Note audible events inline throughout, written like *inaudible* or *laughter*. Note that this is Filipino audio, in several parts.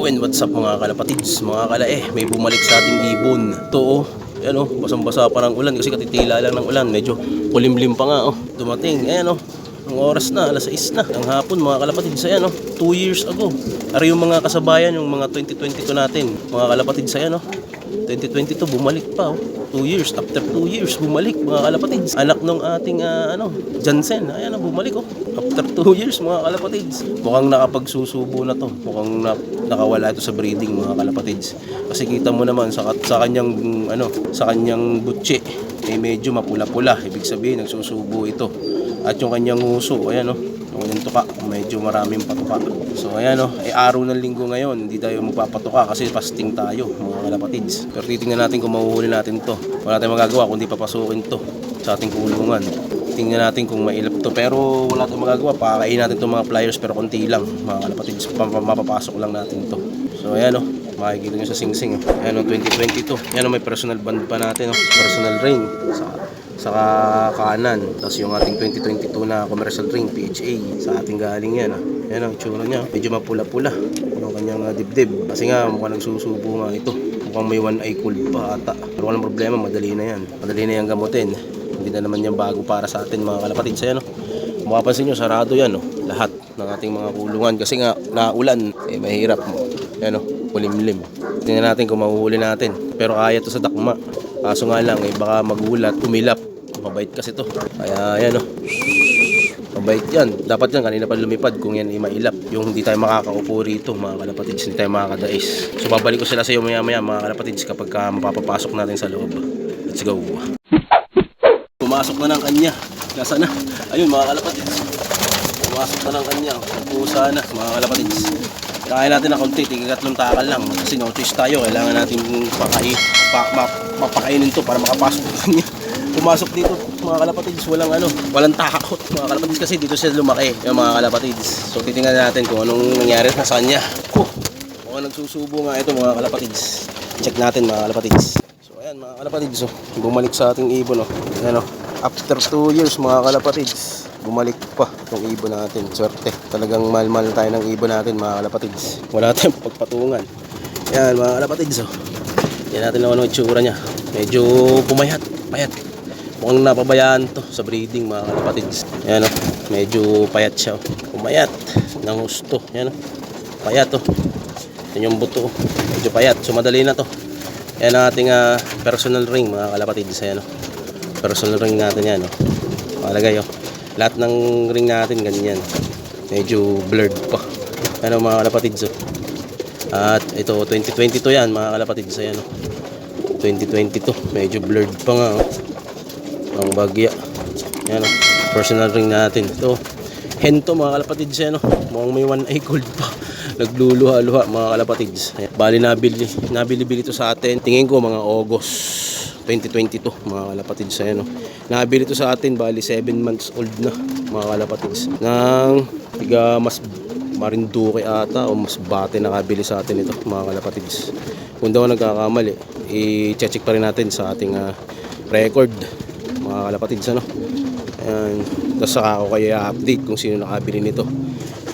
Yo and what's up mga kalapatids, mga kalae, may bumalik sa ating ibon. Ito oh, ayan oh, basang-basa pa ng ulan kasi katitila lang ng ulan, medyo kulimlim pa nga oh. Dumating, ayan oh, ang oras na, alas 6 na, ang hapon mga kalapatids, ayan oh, 2 years ago. Ari yung mga kasabayan, yung mga 2022 natin, mga kalapatids, ayan oh. 2022 bumalik pa oh. 2 years after 2 years bumalik mga kalapatids. Anak nung ating ah, ano, Jansen. Ayan na bumalik oh. After 2 years mga kalapatids. Mukhang nakapagsusubo na to. Mukhang na, nakawala ito sa breeding mga kalapatids. Kasi kita mo naman sa sa kanyang ano, sa kanyang butche eh medyo mapula-pula. Ibig sabihin nagsusubo ito. At yung kanyang nguso, ayan oh. Yung kanyang tuka, medyo maraming patuka. So ayan oh, ay araw ng linggo ngayon, hindi tayo magpapatuka kasi fasting tayo mga kalapatids. Pero titingnan natin kung mahuhuli natin to. Wala tayong magagawa kundi papasukin to sa ating kulungan. Tingnan natin kung mailap to. Pero wala tayong magagawa, pakakain natin itong mga pliers pero konti lang mga pa- Mapapasok lang natin to. So ayan oh, makikita nyo sa singsing. Oh. Ayan oh, 2022. Ayan oh, may personal band pa natin oh. Personal ring. Sa saka kanan. Tapos yung ating 2022 na commercial ring, PHA, sa ating galing yan. Ah. Yan ang tsura niya. Medyo mapula-pula yung kanyang ah, dibdib. Kasi nga mukhang nagsusubo nga ito. Mukhang may one eye cold pa ata. Pero walang problema, madali na yan. Madali na yan gamutin. Hindi na naman yan bago para sa atin mga kalapatid. Sa yan, oh. Kung mapapansin nyo, sarado yan. Oh. Lahat ng ating mga kulungan. Kasi nga, naulan, eh, mahirap. Yan oh, kulimlim. Tingnan natin kung mahuhuli natin. Pero kaya to sa dakma. Kaso nga lang, eh, baka magulat, umilap. Mabait kasi to. Kaya yan oh. Mabait yan. Dapat yan, kanina pa lumipad kung yan ay mailap. Yung hindi tayo makakaupo rito, mga kalapatids, hindi tayo makakadais. So babalik ko sila sa iyo maya maya, mga kalapatids, kapag ka mapapapasok natin sa loob. Let's go. Pumasok na ng kanya. Nasa na? Ayun, mga kalapatids. Pumasok na ng kanya. Pusa na, mga kalapatids. Kaya natin ng konti, tigagatlong takal lang. Kasi no choice tayo, kailangan natin pakai, pa, ma, mapakainin to para makapasok sa kanya. Pumasok dito, mga kalapatids, walang ano, walang takot. Mga kalapatids kasi dito siya lumaki, yung mga kalapatids. So titingnan natin kung anong nangyari sa kanya. Oh, mukhang nagsusubo nga ito mga kalapatids. Check natin mga kalapatids. So ayan mga kalapatids, oh, bumalik sa ating ibon. Oh. Ayan, oh. After 2 years mga kalapatids, bumalik pa itong ibon natin. Swerte. Talagang mahal-mahal tayo ng ibon natin mga kalapatids. Wala tayong pagpatungan. Yan mga kalapatids. Oh. Yan natin lang ano yung itsura niya. Medyo pumayat. Payat. Mukhang napabayaan to sa breeding mga kalapatids. Yan oh. Medyo payat siya. Oh. Pumayat. Nang gusto. Yan oh. Payat oh. Yan yung buto. oh. Medyo payat. So madali na to. Yan ang ating ah, personal ring mga kalapatids. Ayan oh. Personal ring natin yan oh. Malagay oh. Lahat ng ring natin ganyan. Medyo blurred pa. Ano mga kalapatids oh. At ito 2022 yan mga kalapatids. Ayan oh. 2022 medyo blurred pa nga oh. Ang bagya. Yan oh. Personal ring natin. Ito. Hento mga kalapatids yan oh. Mukhang may one eye cold pa. *laughs* Nagluluha-luha mga kalapatids. Bali nabili. Nabili-bili ito sa atin. Tingin ko mga August 2022 mga kalapatids. Ayan oh. Nabili ito sa atin. Bali 7 months old na mga kalapatids. Nang tiga mas Marinduque ata o mas bate nakabili sa atin ito mga kalapatids. Kung daw nagkakamali, i-check pa rin natin sa ating ah, record mga kalapatids ano. Ayan. Tapos saka ako kayo update kung sino nakabili nito.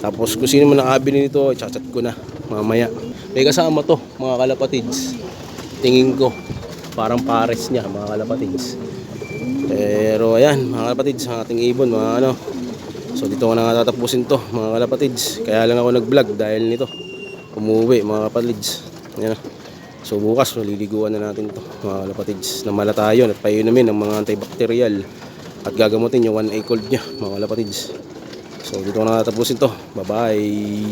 Tapos kung sino man nakabili nito, chat ko na mamaya. May kasama to mga kalapatids. Tingin ko parang pares niya mga kalapatids. Pero ayan mga kalapatids, ang ating ibon mga ano. So dito ko na nga tatapusin to mga kalapatids. Kaya lang ako nag-vlog dahil nito. Umuwi mga kalapatids. Ayan na. So bukas maliliguan na natin to mga kalapatids. Namala tayo at painumin ng mga antibacterial at gagamutin yung one eye cold niya mga kalapatids. So dito ko na tatapusin to. Bye bye.